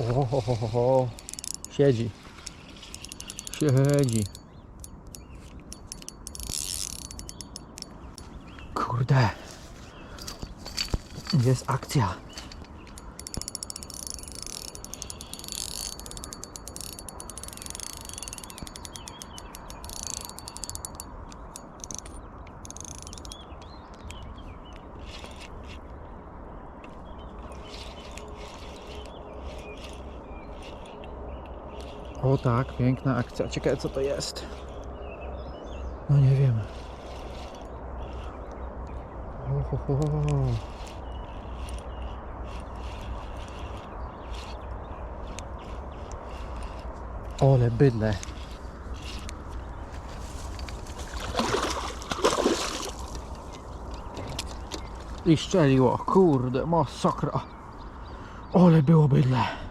O, ho, ho, ho, ho. Siedzi. Siedzi. Kurde. Jest akcja. O tak, piękna akcja. Ciekawe co to jest. No nie wiem. O, ho, ho. Ole bydle. I szczeliło. Kurde, masakra. Ole było bydle.